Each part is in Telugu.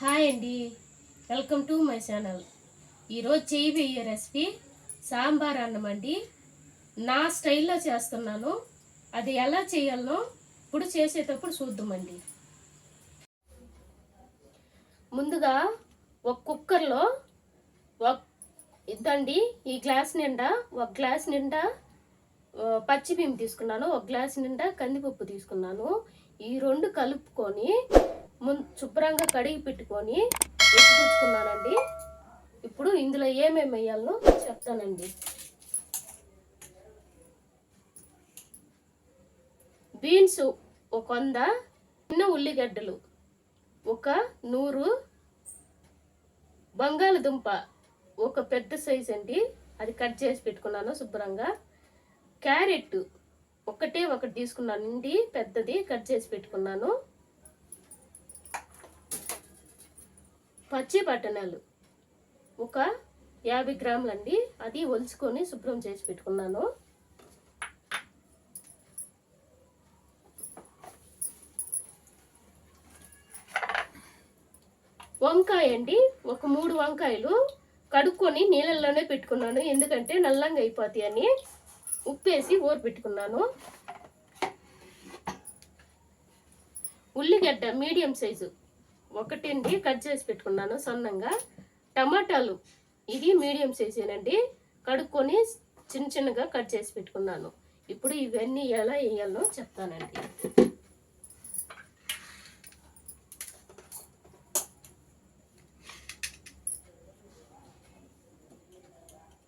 హాయ్ అండి. Welcome to my channel. ఈరోజు చేయబోయే రెసిపీ సాంబార్ అన్నం అండి. నా స్టైల్లో చేస్తున్నాను. అది ఎలా చేయాలనో ఇప్పుడు చేసేటప్పుడు చూద్దామండి. ముందుగా ఒక కుక్కర్లో ఒక ఇద్దండి ఈ గ్లాస్ నిండా ఒక గ్లాస్ నిండా పచ్చిబియ్యం పచ్చి బియ్యం తీసుకున్నాను. ఒక గ్లాస్ నిండా కందిపప్పు తీసుకున్నాను. ఈ రెండు కలుపుకొని ముందు శుభ్రంగా కడిగి పెట్టుకొని ఎత్తుకున్నానండి ఇప్పుడు ఇందులో ఏమేమి వేయాలనో చెప్తానండి. బీన్స్ ఒక వంద చిన్న ఉల్లిగడ్డలు ఒక నూరు బంగాళదుంప ఒక పెద్ద సైజ్ అండి. అది కట్ చేసి పెట్టుకున్నాను శుభ్రంగా. క్యారెట్ ఒకటే ఒకటి తీసుకున్నాను అండి పెద్దది కట్ చేసి పెట్టుకున్నాను. పచ్చి బఠానాలు ఒక యాభై గ్రాములండి అది ఒలుచుకొని శుభ్రం చేసి పెట్టుకున్నాను. వంకాయ అండి. ఒక మూడు వంకాయలు కడుక్కొని నీళ్ళల్లోనే పెట్టుకున్నాను. ఎందుకంటే నల్లంగా అయిపోతాయి అని ఉప్పేసి ఊరు పెట్టుకున్నాను. ఉల్లిగడ్డ మీడియం సైజు. ఒకటండి కట్ చేసి పెట్టుకున్నాను సన్నంగా. టమాటాలు ఇది మీడియం సైజేనండి. కడుక్కొని చిన్న చిన్నగా కట్ చేసి పెట్టుకున్నాను. ఇప్పుడు ఇవన్నీ ఎలా వేయాలో చెప్తానండి.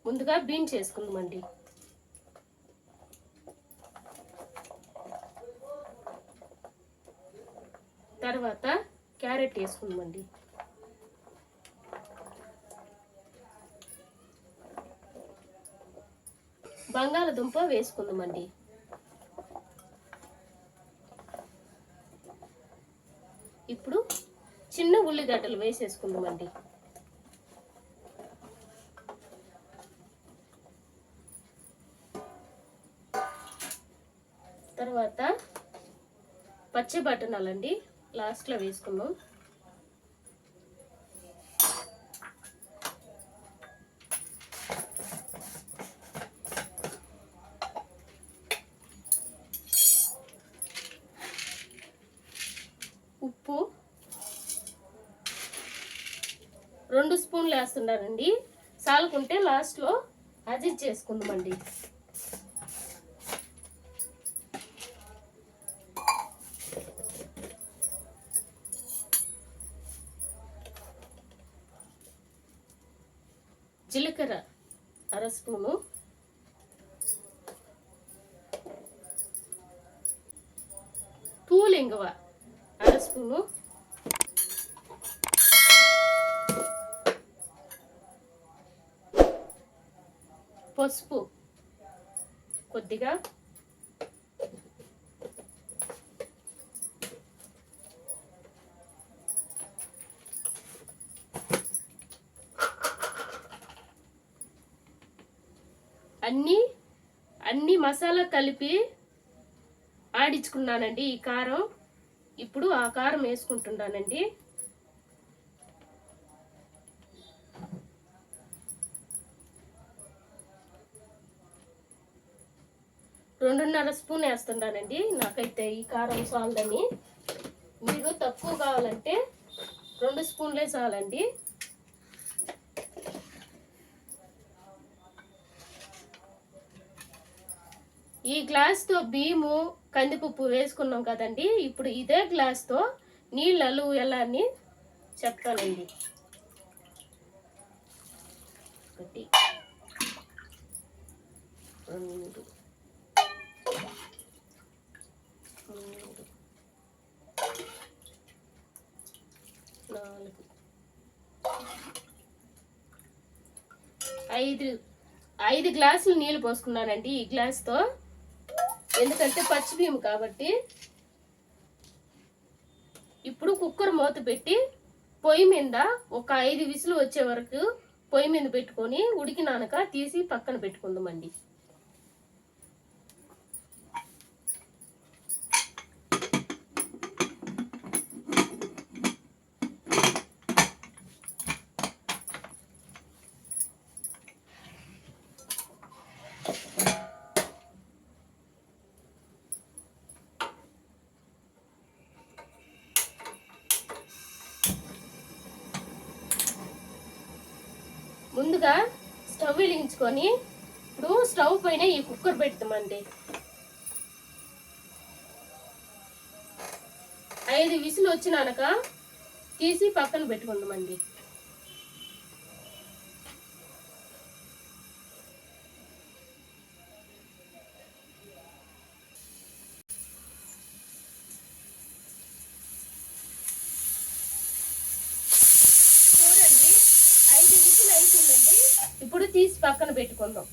ముందుగా బీన్స్ వేసుకుందామండి తర్వాత క్యారెట్ వేసుకుందామండి. బంగాళదుంప వేసుకుందామండి. ఇప్పుడు చిన్న ఉల్లిగడ్డలు వేసేసుకుందామండి. తర్వాత పచ్చి బటనాలండి లాస్ట్లో వేసుకుందాం ఉప్పు రెండు స్పూన్లు వేస్తున్నానండి సాలుకుంటే లాస్ట్లో అడ్జస్ట్ చేసుకుందామండి. జీలకర్ర అర స్పూను పసుపు. కొద్దిగా. అన్నీ అన్ని మసాలా కలిపి ఆడించుకున్నానండి ఈ కారం. ఇప్పుడు ఆ కారం వేసుకుంటున్నానండి. రెండున్నర స్పూన్ వేస్తున్నానండి నాకైతే ఈ కారం చాలదని. మీరు తక్కువ కావాలంటే రెండు స్పూన్లే చాలండి. ఈ గ్లాస్తో బియ్యము కందిపప్పు వేసుకున్నాం కదండి. ఇప్పుడు ఇదే గ్లాస్తో నీళ్ళలు ఎలా అని చెప్తానండి. ఒకటి రెండు మూడు నాలుగు ఐదు ఐదు గ్లాసులు నీళ్ళు పోసుకున్నానండి ఈ గ్లాస్తో. ఎందుకంటే పచ్చిబియ్యం కాబట్టి ఇప్పుడు కుక్కర్ మూత పెట్టి పొయ్యి మీద ఒక ఐదు విసులు వచ్చే వరకు పొయ్యి మీద పెట్టుకొని ఉడికినాక తీసి పక్కన పెట్టుకుందామండి. ముందుగా స్టవ్ వెలిగించుకొని ఇప్పుడు స్టవ్ పైన ఈ కుక్కర్ పెడతామండి. ఐదు విసులు వచ్చినాక తీసి పక్కన పెట్టుకుందామండి. ఐదు అయిపోయిందండి ఇప్పుడు తీసి పక్కన పెట్టుకుందాం.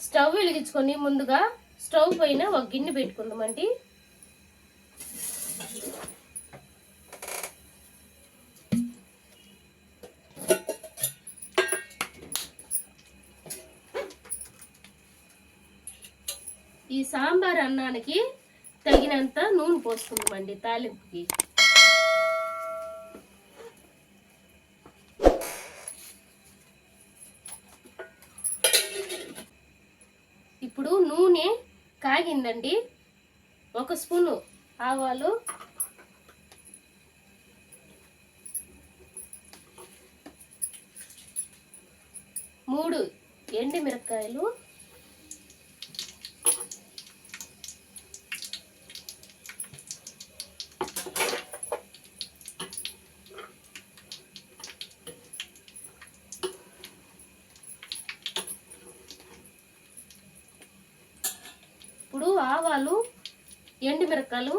స్టవ్ వెలిగించుకొని ముందుగా స్టవ్ పైన ఒక గిన్నె పెట్టుకుందామండి సాంబార్ అన్నానికి తగినంత నూనె పోసుకుందామండి తాలింపుకి. ఇప్పుడు నూనె కాగిందండి. ఒక స్పూను ఆవాలు. మూడు ఎండు ఇప్పుడు ఆవాలు ఎండుమిరకాయలు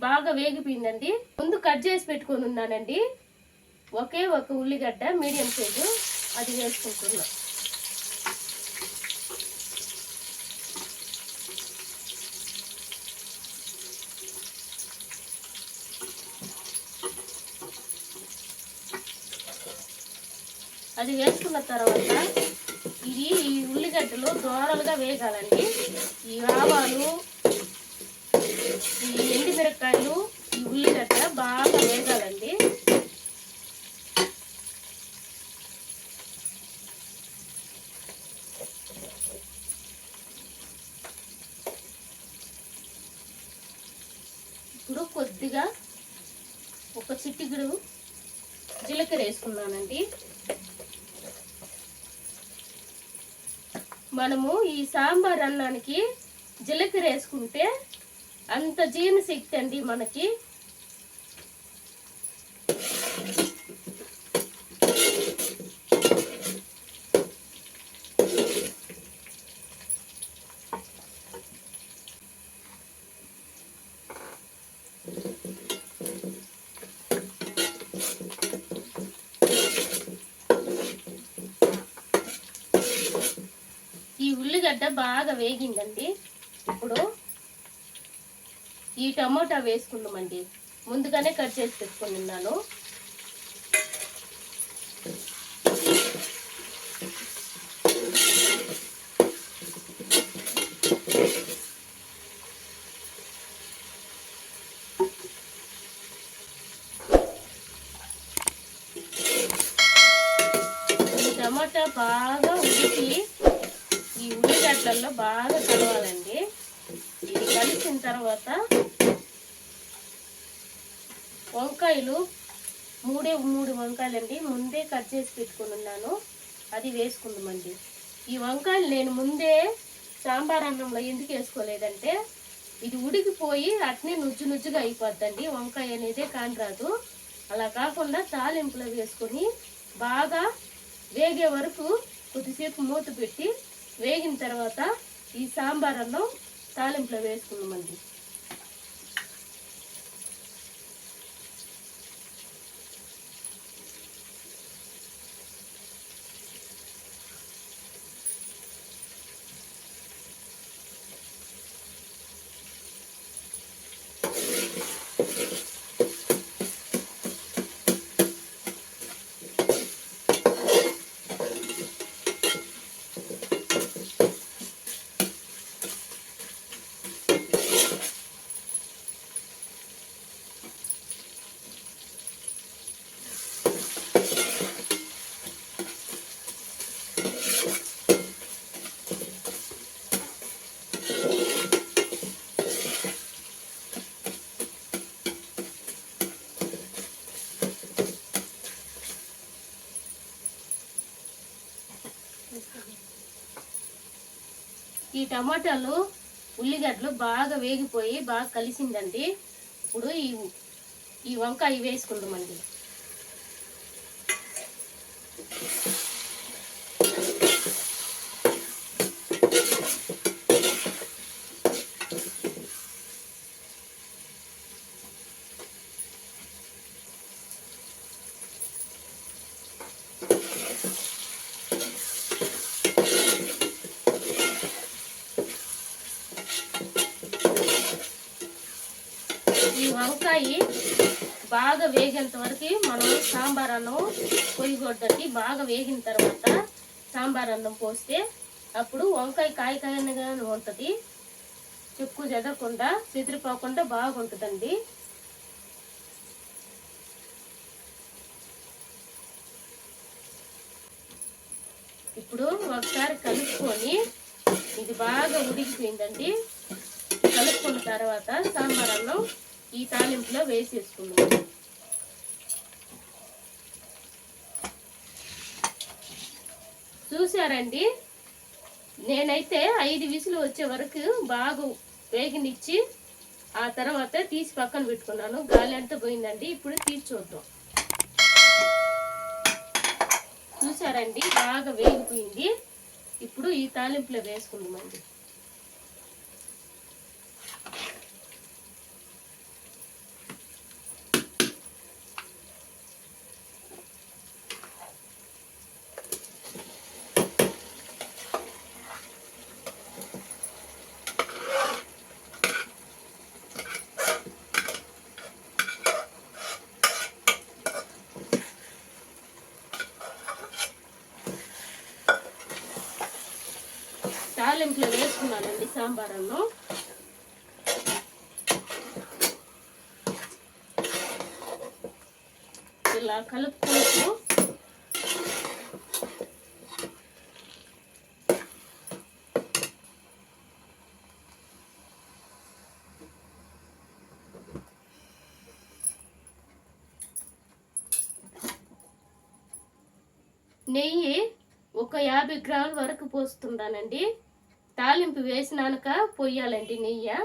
బాగా వేగిపోయిందండి. ముందు కట్ చేసి పెట్టుకొని ఉన్నానండి. ఒకే ఒక ఉల్లిగడ్డ మీడియం సైజు అది వేసుకుంటున్నా. అది వేసుకున్న తర్వాత ఉల్లిగడ్డలు దోరలుగా వేగాలండి. ఈ ఆవాలు ఈ ఎండి మిరపకాయలు ఈ ఉల్లిగడ్డ బాగా వేగాలండి. ఇప్పుడు కొద్దిగా ఒక చిటికెడు జీలకర్ర వేసుకున్నానండి మనము ఈ సాంబార్ అన్నానికి జీలకర్ర వేసుకుంటే అంత జీర్ణశక్తి అండి మనకి. ఈ ఉల్లిగడ్డ బాగా వేగిందండి. ఇప్పుడు ఈ టమోటా వేసుకుందామండి. ముందుగానే కట్ చేసి పెట్టుకున్నాను ఈ టమాటా బాగా ఉడికి ఈ ఉల్లిగడ్డల్లో బాగా కలవాలండి ఇది కలిసిన తర్వాత వంకాయలు మూడే మూడు వంకాయలండి. ముందే కట్ చేసి పెట్టుకుని ఉన్నాను. అది వేసుకుందామండి. ఈ వంకాయలు నేను ముందే సాంబార్ అన్నంలో ఎందుకు వేసుకోలేదంటే ఇది ఉడికిపోయి అట్నే నుజ్జు నుజ్జుగా అయిపోద్దండి. వంకాయ అనేది కానరాదు. అలా కాకుండా తాలింపులో వేసుకొని బాగా వేగే వరకు కొద్దిసేపు మూత పెట్టి వేగిన తర్వాత ఈ సాంబార్ అన్నం తాలింపులో వేసుకుందామండి. ఈ టమాటాలు ఉల్లిగడ్డలు బాగా వేగిపోయి బాగా కలిసిందండి ఇప్పుడు ఈ ఈ వంకాయ వేసుకుందామండి ఈ వంకాయ బాగా వేగేంత వరకు మనం సాంబార్ అన్నం పొయ్యిగొడ్డకి బాగా వేగిన తర్వాత సాంబార్ అన్నం పోస్తే అప్పుడు వంకాయ కాయకాయనగా ఉంటుంది. చెక్కు చెదరకుండా చెదిరిపోకుండా బాగుంటుందండి. ఇప్పుడు ఒకసారి కలుపుకొని ఇది బాగా ఉడికిపోయిందండి. కలుపుకున్న తర్వాత సాంబార్ అన్నం ఈ తాలింపులో వేసేసుకున్నాం చూసారండి నేనైతే ఐదు విసులు వచ్చే వరకు బాగా వేగినిచ్చి ఆ తర్వాత తీసి పక్కన పెట్టుకున్నాను. గాలి అంతా పోయిందండి. ఇప్పుడు తీసి చూద్దాం. చూసారండి బాగా వేగిపోయింది. ఇప్పుడు ఈ తాలింపులో వేసుకుందామండి. తాలింపులో వేసుకున్నానండి సాంబార్ అన్నం ఇలా కలుపుకుంటూ నెయ్యి ఒక యాభై గ్రాముల వరకు పోస్తున్నానండి. తాలింపు వేసినాక పొయ్యాలండి నెయ్యి.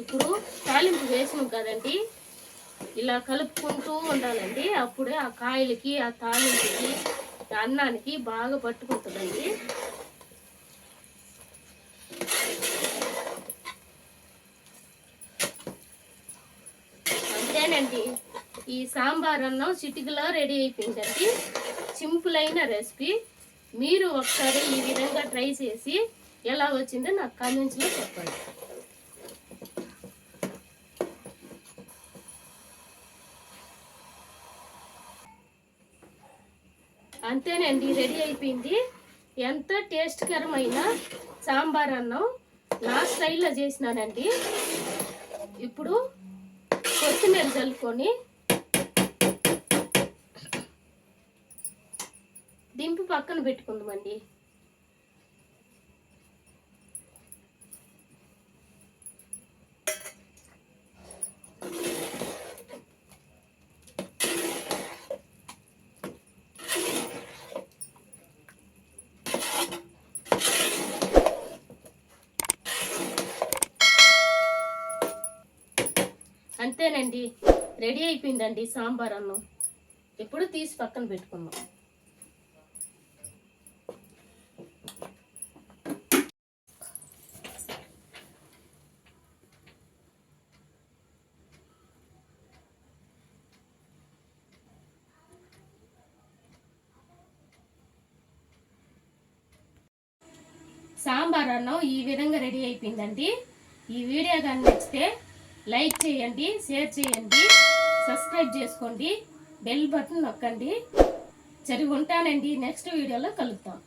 ఇప్పుడు తాలింపు వేసినాం కదండి ఇలా కలుపుకుంటూ ఉండాలండి. అప్పుడే ఆ కాయలకి ఆ తాలింపుకి అన్నానికి బాగా పట్టుకుంటుందండి అంతేనండి ఈ సాంబార్ అన్నం చిటికలో రెడీ అయిపోయిందండి. సింపుల్ అయిన రెసిపీ. మీరు ఒకసారి ఈ విధంగా ట్రై చేసి ఎలా వచ్చిందో నాకు కామెంట్స్లో చెప్పండి. అంతేనండి రెడీ అయిపోయింది. ఎంత టేస్ట్కరమైన సాంబార్ అన్నం. నా స్టైల్లో చేసినానండి. ఇప్పుడు కొత్తిమీర చల్లుకొని పక్కన పెట్టుకుందామండి. అంతేనండి రెడీ అయిపోయిందండి సాంబార్ అన్నం. ఇప్పుడు తీసి పక్కన పెట్టుకుందాం. సాంబార్ అన్నం ఈ విధంగా రెడీ అయిపోయిందండి. ఈ వీడియో కానీ నచ్చితే లైక్ చేయండి షేర్ చేయండి సబ్స్క్రైబ్ చేసుకోండి బెల్ బటన్ నొక్కండి. సరి ఉంటానండి. నెక్స్ట్ వీడియోలో కలుద్దాం.